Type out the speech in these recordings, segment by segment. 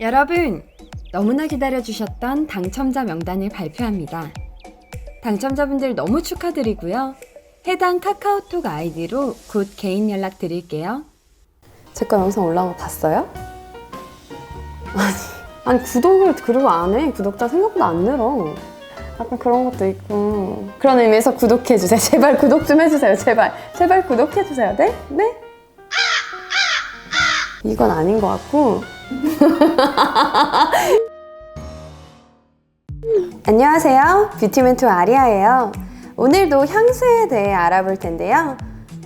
여러분, 너무나 기다려주셨던 당첨자 명단을 발표합니다. 당첨자분들 너무 축하드리고요. 해당 카카오톡 아이디로 곧 개인 연락 드릴게요. 제 거 영상 올라온 거 봤어요? 아니, 아니 구독을 그리고 안 해. 구독자 생각보다 안 늘어. 약간 그런 것도 있고. 그런 의미에서 구독해주세요. 제발 구독 좀 해주세요. 제발. 제발 구독해주세요. 네? 네? 이건 아닌 것 같고. 안녕하세요. 뷰티멘토 아리아예요. 오늘도 향수에 대해 알아볼 텐데요.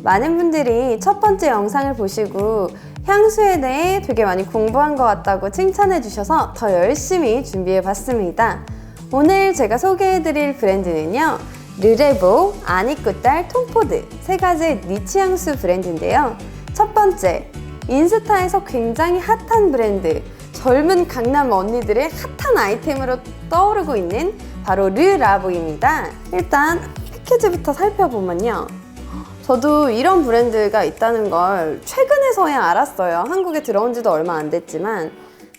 많은 분들이 첫 번째 영상을 보시고 향수에 대해 되게 많이 공부한 것 같다고 칭찬해 주셔서 더 열심히 준비해 봤습니다. 오늘 제가 소개해 드릴 브랜드는요. 르레보, 아니꾸딸, 톰포드 세 가지 니치 향수 브랜드인데요. 첫 번째, 인스타에서 굉장히 핫한 브랜드, 젊은 강남 언니들의 핫한 아이템으로 떠오르고 있는 바로 르라보입니다. 일단 패키지부터 살펴보면요. 저도 이런 브랜드가 있다는 걸 최근에서야 알았어요. 한국에 들어온 지도 얼마 안 됐지만.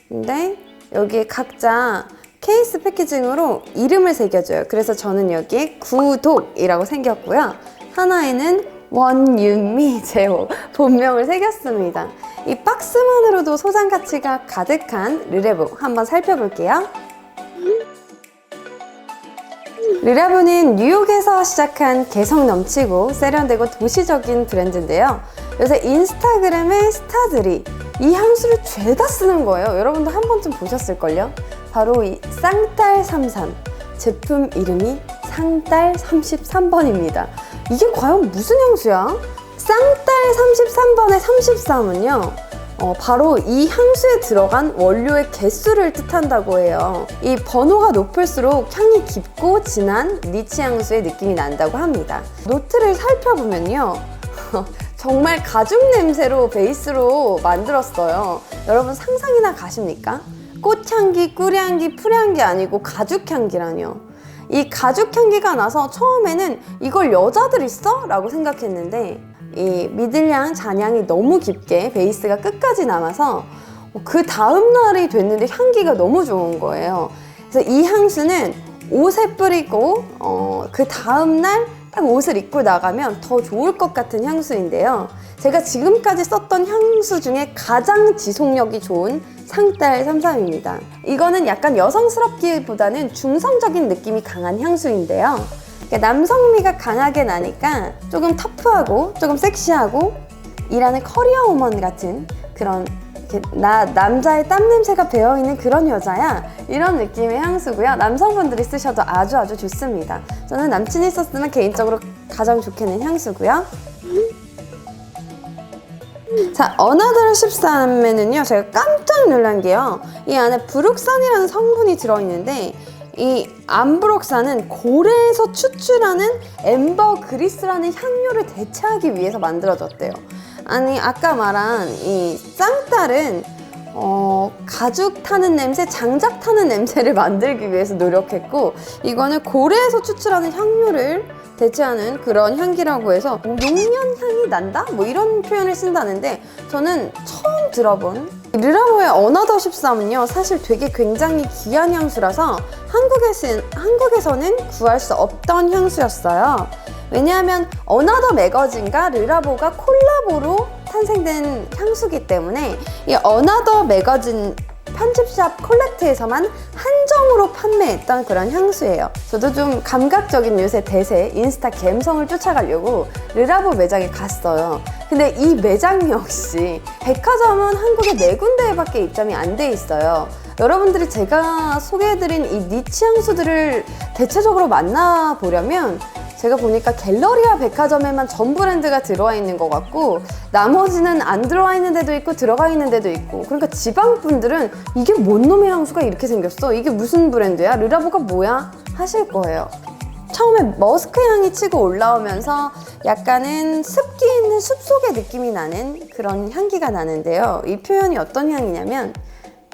근데 여기에 각자 케이스 패키징으로 이름을 새겨줘요. 그래서 저는 여기에 구독이라고 생겼고요. 하나에는 원윤미 제호 본명을 새겼습니다. 이 박스만으로도 소장 가치가 가득한 르레보 한번 살펴볼게요. 르라보는 뉴욕에서 시작한 개성 넘치고 세련되고 도시적인 브랜드인데요. 요새 인스타그램의 스타들이 이 향수를 죄다 쓰는 거예요. 여러분도 한 번쯤 보셨을걸요? 바로 이 쌍딸 33 제품 이름이 상딸 33번입니다. 이게 과연 무슨 향수야? 쌍딸 33번의 33은요. 어, 바로 이 향수에 들어간 원료의 개수를 뜻한다고 해요. 이 번호가 높을수록 향이 깊고 진한 니치 향수의 느낌이 난다고 합니다. 노트를 살펴보면요. 정말 가죽 냄새로 베이스로 만들었어요. 여러분 상상이나 가십니까? 꽃향기, 꿀향기, 풀향기 아니고 가죽향기라뇨. 이 가죽 향기가 나서 처음에는 이걸 여자들이 써? 라고 생각했는데 이 미들향 잔향이 너무 깊게 베이스가 끝까지 남아서 그 다음 날이 됐는데 향기가 너무 좋은 거예요. 그래서 이 향수는 옷에 뿌리고 어, 그 다음 날 딱 옷을 입고 나가면 더 좋을 것 같은 향수인데요. 제가 지금까지 썼던 향수 중에 가장 지속력이 좋은 상딸 33입니다. 이거는 약간 여성스럽기보다는 중성적인 느낌이 강한 향수인데요. 남성미가 강하게 나니까 조금 터프하고 조금 섹시하고 일하는 커리어 우먼 같은 그런 나 남자의 땀 냄새가 배어 있는 그런 여자야 이런 느낌의 향수고요. 남성분들이 쓰셔도 아주 아주 좋습니다. 저는 남친이 썼으면 개인적으로 가장 좋겠는 향수고요. 자, 어나더 13에는요, 제가 깜짝 놀란 게요, 이 안에 브룩산이라는 성분이 들어있는데, 이 암브록산은 고래에서 추출하는 엠버 그리스라는 향료를 대체하기 위해서 만들어졌대요. 아니 아까 말한 이 쌍딸은 어, 가죽 타는 냄새, 장작 타는 냄새를 만들기 위해서 노력했고 이거는 고래에서 추출하는 향료를 대체하는 그런 향기라고 해서 뭐 용년 향이 난다? 뭐 이런 표현을 쓴다는데 저는 처음 들어본 르라보의 어나더 13은요 사실 되게 굉장히 귀한 향수라서 한국에서, 한국에서는 구할 수 없던 향수였어요 왜냐하면 어나더 매거진과 르라보가 콜라보로 탄생된 향수기 때문에 이 어나더 매거진 편집샵 콜렉트에서만 한정으로 판매했던 그런 향수예요. 저도 좀 감각적인 요새 대세 인스타 감성을 쫓아가려고 르라보 매장에 갔어요. 근데 이 매장 역시 백화점은 한국에 네 군데밖에 입점이 안 돼 있어요. 여러분들이 제가 소개해드린 이 니치 향수들을 대체적으로 만나보려면 제가 보니까 갤러리아 백화점에만 전 브랜드가 들어와 있는 것 같고 나머지는 안 들어와 있는 데도 있고 들어가 있는 데도 있고. 그러니까 지방 분들은 이게 뭔 놈의 향수가 이렇게 생겼어? 이게 무슨 브랜드야? 르라보가 뭐야? 하실 거예요. 처음에 머스크 향이 치고 올라오면서 약간은 습기 있는 숲속의 느낌이 나는 그런 향기가 나는데요. 이 표현이 어떤 향이냐면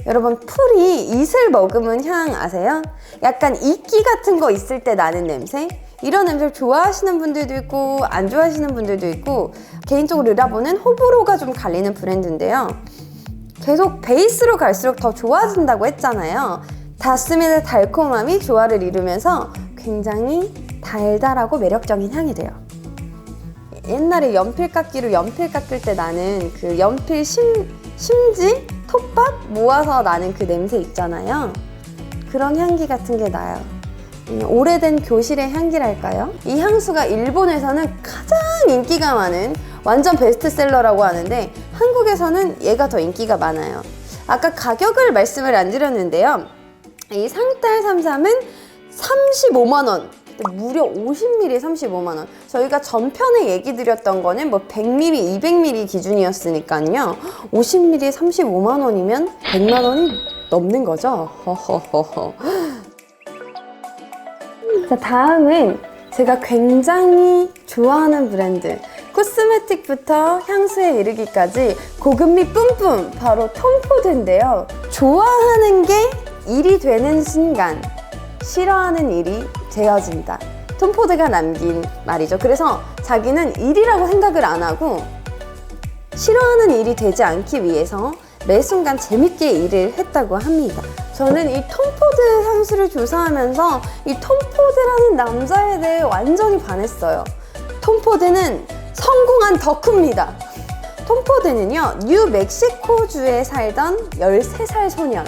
여러분 풀이 잇을 머금은 향 아세요? 약간 이끼 같은 거 있을 때 나는 냄새? 이런 냄새를 좋아하시는 분들도 있고 안 좋아하시는 분들도 있고 개인적으로 르라보는 호불호가 좀 갈리는 브랜드인데요. 계속 베이스로 갈수록 더 좋아진다고 했잖아요. 닿습니다 달콤함이 조화를 이루면서 굉장히 달달하고 매력적인 향이 돼요. 옛날에 연필 깎기로 연필 깎을 때 나는 그 연필 심, 심지 톱밥 모아서 나는 그 냄새 있잖아요. 그런 향기 같은 게 나요. 음, 오래된 교실의 향기랄까요? 이 향수가 일본에서는 가장 인기가 많은 완전 베스트셀러라고 하는데 한국에서는 얘가 더 인기가 많아요. 아까 가격을 말씀을 안 드렸는데요. 이 상딸 삼삼은 35만 원. 무려 50ml에 35만 원. 저희가 전편에 얘기 드렸던 거는 뭐 100ml, 200ml 기준이었으니까요. 50ml에 35만 원이면 100만 원이 넘는 거죠. 허허허허. 자, 다음은 제가 굉장히 좋아하는 브랜드. 코스메틱부터 향수에 이르기까지 고급미 뿜뿜 바로 톰포드인데요. 좋아하는 게 일이 되는 순간 싫어하는 일이 되어진다. 톰포드가 남긴 말이죠. 그래서 자기는 일이라고 생각을 안 하고 싫어하는 일이 되지 않기 위해서 매 순간 재밌게 일을 했다고 합니다. 저는 이 톰포드 향수를 조사하면서 이 톰포드라는 남자에 대해 완전히 반했어요. 톰포드는 성공한 덕후입니다. 톰포드는요, 뉴멕시코주에 살던 13살 소년.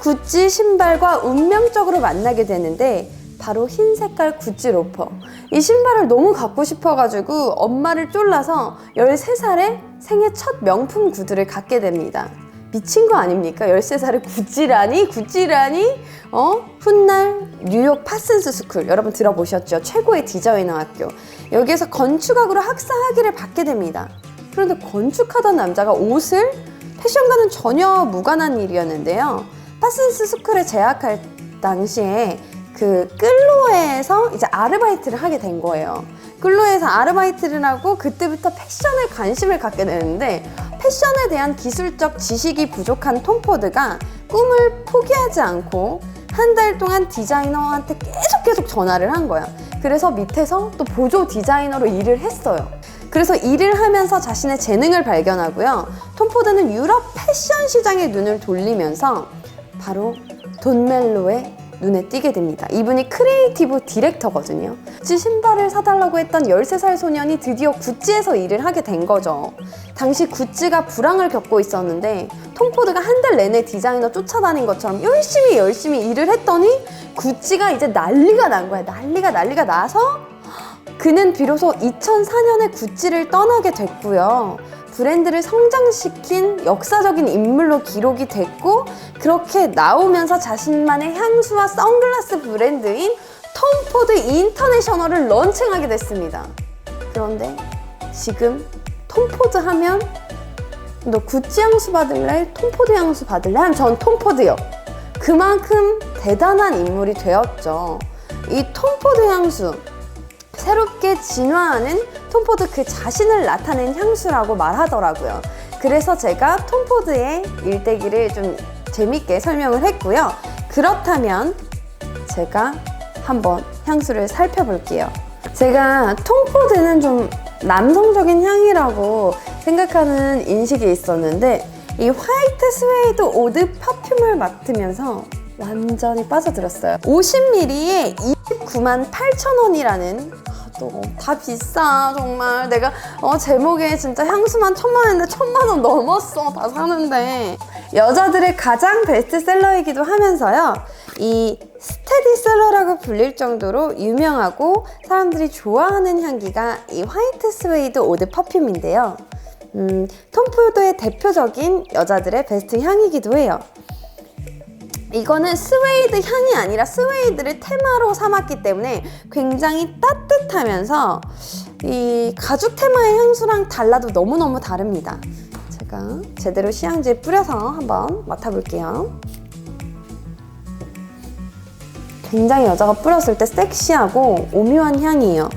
구찌 신발과 운명적으로 만나게 되는데, 바로 흰 색깔 구찌 로퍼. 이 신발을 너무 갖고 싶어가지고 엄마를 쫄라서 13살에 생애 첫 명품 구두를 갖게 됩니다. 미친 거 아닙니까? 13살에 구찌라니? 구찌라니? 어? 훗날 뉴욕 파슨스 스쿨 여러분 들어보셨죠? 최고의 디자이너 학교. 여기에서 건축학으로 학사 학위를 받게 됩니다. 그런데 건축하던 남자가 옷을 패션과는 전혀 무관한 일이었는데요. 파슨스 스쿨에 재학할 당시에 그 끌로에서 이제 아르바이트를 하게 된 거예요. 끌로에서 아르바이트를 하고 그때부터 패션에 관심을 갖게 되는데 패션에 대한 기술적 지식이 부족한 톰 포드가 꿈을 포기하지 않고 한 달 동안 디자이너한테 계속 계속 전화를 한 거야. 그래서 밑에서 또 보조 디자이너로 일을 했어요. 그래서 일을 하면서 자신의 재능을 발견하고요. 톰 포드는 유럽 패션 시장에 눈을 돌리면서 바로 돈멜로의 눈에 띄게 됩니다. 이분이 크리에이티브 디렉터거든요. 구찌 신발을 사달라고 했던 13살 소년이 드디어 구찌에서 일을 하게 된 거죠. 당시 구찌가 불황을 겪고 있었는데 톰포드가 한 달 내내 디자이너 쫓아다닌 것처럼 열심히 열심히 일을 했더니 구찌가 이제 난리가 난 거야. 난리가 난리가 나서 그는 비로소 2004년에 구찌를 떠나게 됐고요. 브랜드를 성장시킨 역사적인 인물로 기록이 됐고 그렇게 나오면서 자신만의 향수와 선글라스 브랜드인 톰포드 인터내셔널을 런칭하게 됐습니다. 그런데 지금 톰포드 하면 너 구찌 향수 받을래? 톰포드 향수 받을래? 전 톰포드요. 그만큼 대단한 인물이 되었죠. 이 톰포드 향수 새롭게 진화하는 톰포드 그 자신을 나타낸 향수라고 말하더라고요. 그래서 제가 톰포드의 일대기를 좀 재밌게 설명을 했고요. 그렇다면 제가 한번 향수를 살펴볼게요. 제가 톰포드는 좀 남성적인 향이라고 생각하는 인식이 있었는데 이 화이트 스웨이드 오드 퍼퓸을 맡으면서 완전히 빠져들었어요. 50ml에 29만 8천 원이라는 다 비싸 정말. 내가 어 제목에 진짜 향수만 천만 원인데 천만 원 넘었어. 다 사는데. 여자들의 가장 베스트셀러이기도 하면서요. 이 스테디셀러라고 불릴 정도로 유명하고 사람들이 좋아하는 향기가 이 화이트 스웨이드 오드 퍼퓸인데요. 음, 톰포드의 대표적인 여자들의 베스트 향이기도 해요 이거는 스웨이드 향이 아니라 스웨이드를 테마로 삼았기 때문에 굉장히 따뜻하면서 이 가죽 테마의 향수랑 달라도 너무너무 다릅니다. 제가 제대로 시향지에 뿌려서 한번 맡아볼게요. 굉장히 여자가 뿌렸을 때 섹시하고 오묘한 향이에요.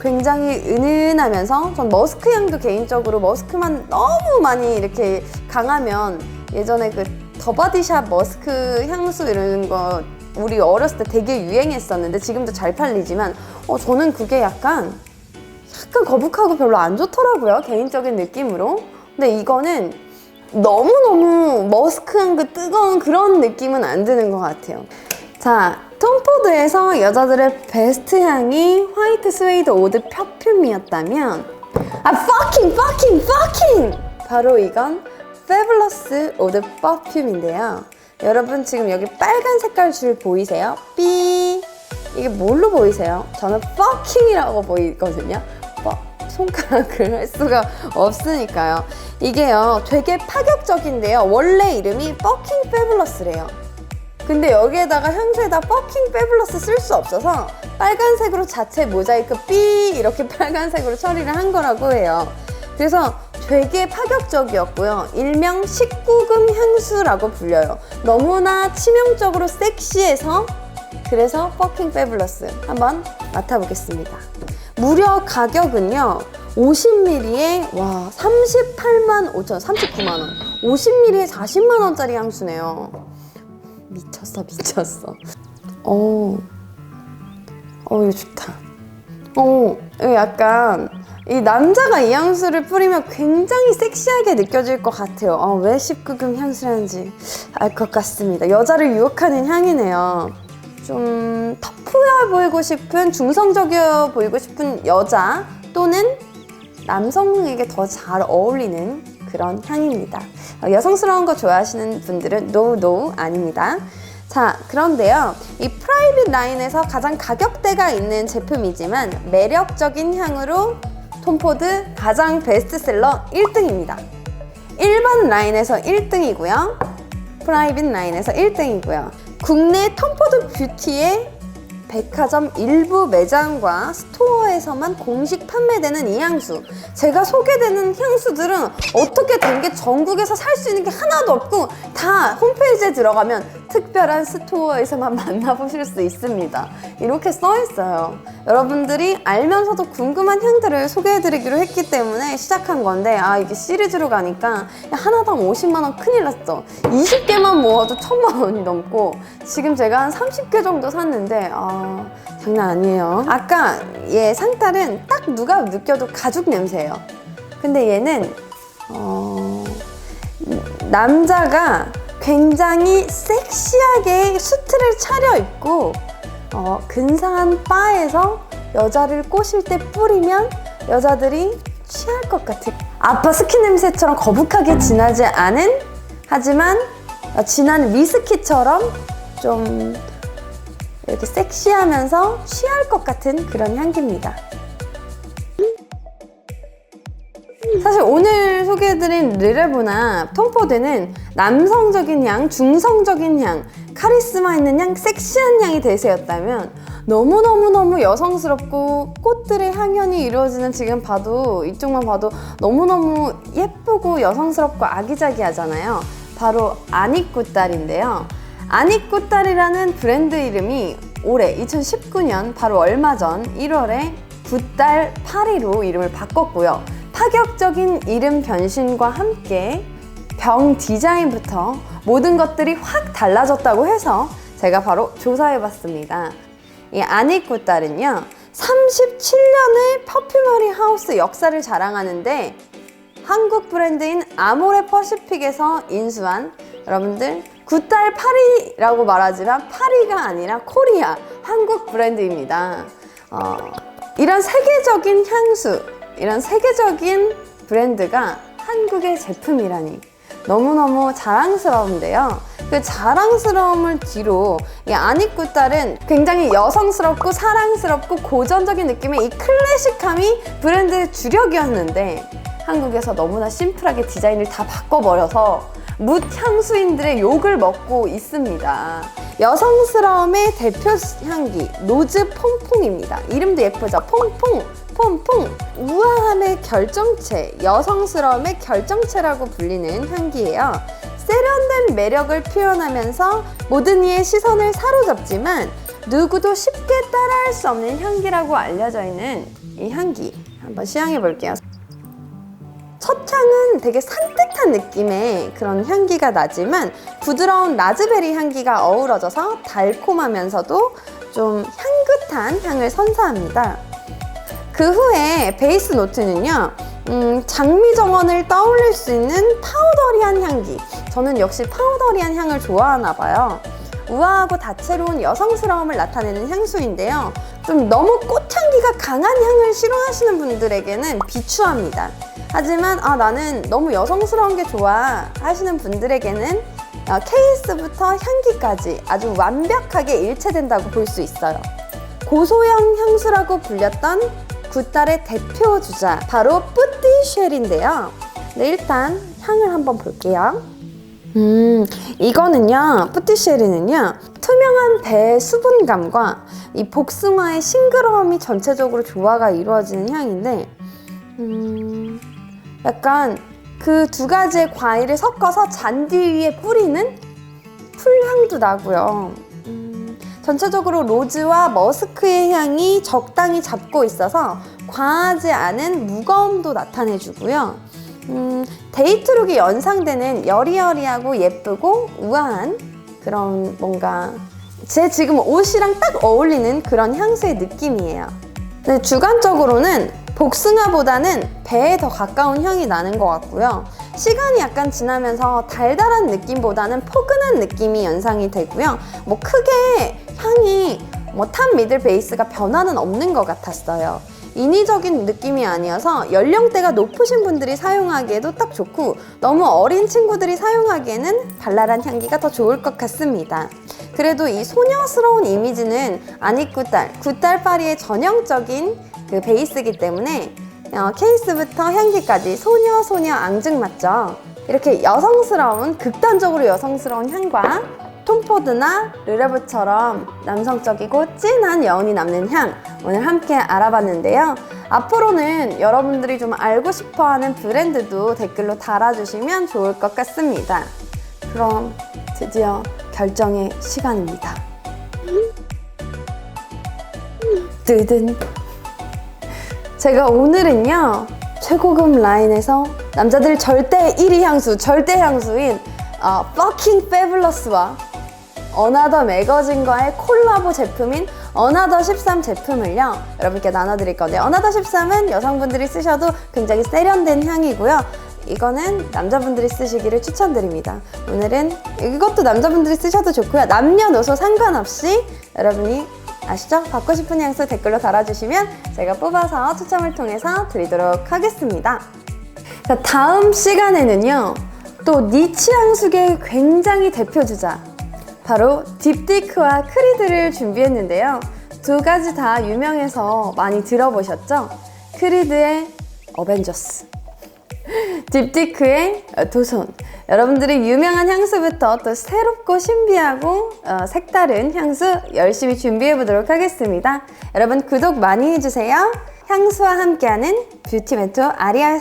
굉장히 은은하면서 전 머스크 향도 개인적으로 머스크만 너무 많이 이렇게 강하면 예전에 그 더바디샵 머스크 향수 이런 거 우리 어렸을 때 되게 유행했었는데 지금도 잘 팔리지만 어, 저는 그게 약간 약간 거북하고 별로 안 좋더라고요 개인적인 느낌으로 근데 이거는 너무너무 머스크한 그 뜨거운 그런 느낌은 안 드는 것 같아요. 자, 톰포드에서 여자들의 베스트 향이 화이트 스웨이드 오드 퍼퓸이었다면 아, fucking, fucking, fucking! 바로 이건 페블러스 오드 퍼퓸인데요. 여러분 지금 여기 빨간 색깔 줄 보이세요? 삐 이게 뭘로 보이세요? 저는 fucking이라고 보이거든요. 뭐, 손가락을 할 수가 없으니까요. 이게요, 되게 파격적인데요. 원래 이름이 fucking fabulous래요. 근데 여기에다가 향수에다 fucking fabulous 쓸수 없어서 빨간색으로 자체 모자이크 삐 이렇게 빨간색으로 처리를 한 거라고 해요. 그래서 되게 파격적이었고요. 일명 19금 향수라고 불려요. 너무나 치명적으로 섹시해서 그래서 fucking fabulous 한번 맡아보겠습니다. 무려 가격은요. 50ml에 와 38만 5천 39만 원. 50ml에 40만 원짜리 향수네요. 미쳤어 미쳤어. 어, 어 이거 좋다. 어, 이거 약간 이 남자가 이 향수를 뿌리면 굉장히 섹시하게 느껴질 것 같아요. 어, 왜 19금 향수라는지 알 것 같습니다. 여자를 유혹하는 향이네요. 좀 터프해 보이고 싶은 중성적이어 보이고 싶은 여자 또는 남성에게 더 잘 어울리는 그런 향입니다. 어, 여성스러운 거 좋아하시는 분들은 노, 노 아닙니다. 자, 그런데요. 이 프라이빗 라인에서 가장 가격대가 있는 제품이지만 매력적인 향으로 톰포드 가장 베스트셀러 1등입니다. 일반 라인에서 1등이고요. 프라이빗 라인에서 1등이고요. 국내 톰포드 뷰티의 백화점 일부 매장과 스토어에서만 공식 판매되는 이 향수. 제가 소개되는 향수들은 어떻게 된 게 전국에서 살 수 있는 게 하나도 없고 다 홈페이지에 들어가면 특별한 스토어에서만 만나보실 수 있습니다. 이렇게 써 있어요. 여러분들이 알면서도 궁금한 향들을 소개해드리기로 했기 때문에 시작한 건데 아 이게 시리즈로 가니까 야, 하나당 50만 원 큰일 났어. 20개만 모아도 천만 원이 넘고 지금 제가 한 30개 정도 샀는데 아 장난 아니에요. 아까 얘 상탈은 딱 누가 느껴도 가죽 냄새예요. 근데 얘는 어, 남자가 굉장히 섹시하게 수트를 차려입고 어, 근사한 바에서 여자를 꼬실 때 뿌리면 여자들이 취할 것 같은 아빠 스킨 냄새처럼 거북하게 진하지 않은 하지만 어, 진한 위스키처럼 좀 이렇게 섹시하면서 취할 것 같은 그런 향기입니다. 사실 오늘 소개해드린 르레보나 톰포드는 남성적인 향, 중성적인 향, 카리스마 있는 향, 섹시한 향이 대세였다면 너무너무너무 여성스럽고 꽃들의 향연이 이루어지는 지금 봐도 이쪽만 봐도 너무너무 예쁘고 여성스럽고 아기자기하잖아요. 바로 아니꾸딸인데요. 아니꾸딸이라는 브랜드 이름이 올해 2019년 바로 얼마 전 1월에 굿달 파리로 이름을 바꿨고요. 파격적인 이름 변신과 함께 병 디자인부터 모든 것들이 확 달라졌다고 해서 제가 바로 조사해 봤습니다. 이 아니꾸딸은요, 37년의 퍼퓸머리 하우스 역사를 자랑하는데 한국 브랜드인 아모레 퍼시픽에서 인수한 여러분들 굿달 파리라고 말하지만 파리가 아니라 코리아 한국 브랜드입니다. 어, 이런 세계적인 향수, 이런 세계적인 브랜드가 한국의 제품이라니 너무너무 자랑스러운데요. 그 자랑스러움을 뒤로 이 아니꾸딸은 굉장히 여성스럽고 사랑스럽고 고전적인 느낌의 이 클래식함이 브랜드의 주력이었는데 한국에서 너무나 심플하게 디자인을 다 바꿔버려서 묻 향수인들의 욕을 먹고 있습니다. 여성스러움의 대표 향기 노즈 퐁퐁입니다. 이름도 예쁘죠? 퐁퐁 퐁퐁 우아함의 결정체 여성스러움의 결정체라고 불리는 향기예요. 세련된 매력을 표현하면서 모든 이의 시선을 사로잡지만 누구도 쉽게 따라할 수 없는 향기라고 알려져 있는 이 향기 한번 시향해 볼게요. 첫 향은 되게 산뜻한 느낌의 그런 향기가 나지만 부드러운 라즈베리 향기가 어우러져서 달콤하면서도 좀 향긋한 향을 선사합니다. 그 후에 베이스 노트는요, 음, 장미 정원을 떠올릴 수 있는 파우더리한 향기. 저는 역시 파우더리한 향을 좋아하나 봐요. 우아하고 다채로운 여성스러움을 나타내는 향수인데요. 좀 너무 꽃향기가 강한 향을 싫어하시는 분들에게는 비추합니다. 하지만 아 나는 너무 여성스러운 게 좋아 하시는 분들에게는 어, 케이스부터 향기까지 아주 완벽하게 일체된다고 볼 수 있어요. 고소형 향수라고 불렸던 굿달의 대표 주자 바로 뿌띠쉘인데요. 네, 일단 향을 한번 볼게요. 음, 이거는요, 뿌띠쉐리는요, 투명한 배의 수분감과 이 복숭아의 싱그러움이 전체적으로 조화가 이루어지는 향인데, 음, 약간 그 두 가지의 과일을 섞어서 잔디 위에 뿌리는 풀향도 나고요. 음, 전체적으로 로즈와 머스크의 향이 적당히 잡고 있어서 과하지 않은 무거움도 나타내주고요. 음, 데이트룩이 연상되는 여리여리하고 예쁘고 우아한 그런 뭔가 제 지금 옷이랑 딱 어울리는 그런 향수의 느낌이에요. 근데 주관적으로는 복숭아보다는 배에 더 가까운 향이 나는 것 같고요. 시간이 약간 지나면서 달달한 느낌보다는 포근한 느낌이 연상이 되고요. 뭐 크게 향이 뭐탑 미들 베이스가 변화는 없는 것 같았어요. 인위적인 느낌이 아니어서 연령대가 높으신 분들이 사용하기에도 딱 좋고 너무 어린 친구들이 사용하기에는 발랄한 향기가 더 좋을 것 같습니다. 그래도 이 소녀스러운 이미지는 아니꾸딸, 굿달파리의 전형적인 그 베이스이기 때문에 어, 케이스부터 향기까지 소녀 소녀 앙증 맞죠. 이렇게 여성스러운 극단적으로 여성스러운 향과 톰포드나 르레브처럼 남성적이고 진한 여운이 남는 향 오늘 함께 알아봤는데요. 앞으로는 여러분들이 좀 알고 싶어하는 브랜드도 댓글로 달아주시면 좋을 것 같습니다. 그럼 드디어 결정의 시간입니다. 뜨든 제가 오늘은요 최고급 라인에서 남자들 절대 1위 향수 절대 향수인 어, Fucking Fabulous와 어나더 매거진과의 콜라보 제품인 어나더 13 제품을요 여러분께 나눠드릴 건데 어나더 13은 여성분들이 쓰셔도 굉장히 세련된 향이고요. 이거는 남자분들이 쓰시기를 추천드립니다. 오늘은 이것도 남자분들이 쓰셔도 좋고요. 남녀노소 상관없이 여러분이 아시죠? 받고 싶은 향수 댓글로 달아주시면 제가 뽑아서 추첨을 통해서 드리도록 하겠습니다 자, 다음 시간에는요, 또 니치 향수계의 굉장히 대표 주자, 바로 딥디크와 크리드를 준비했는데요. 두 가지 다 유명해서 많이 들어보셨죠? 크리드의 어벤져스, 딥디크의 도손. 여러분들이 유명한 향수부터 또 새롭고 신비하고 어, 색다른 향수 열심히 준비해 보도록 하겠습니다. 여러분 구독 많이 해주세요. 향수와 함께하는 뷰티 멘토 아리아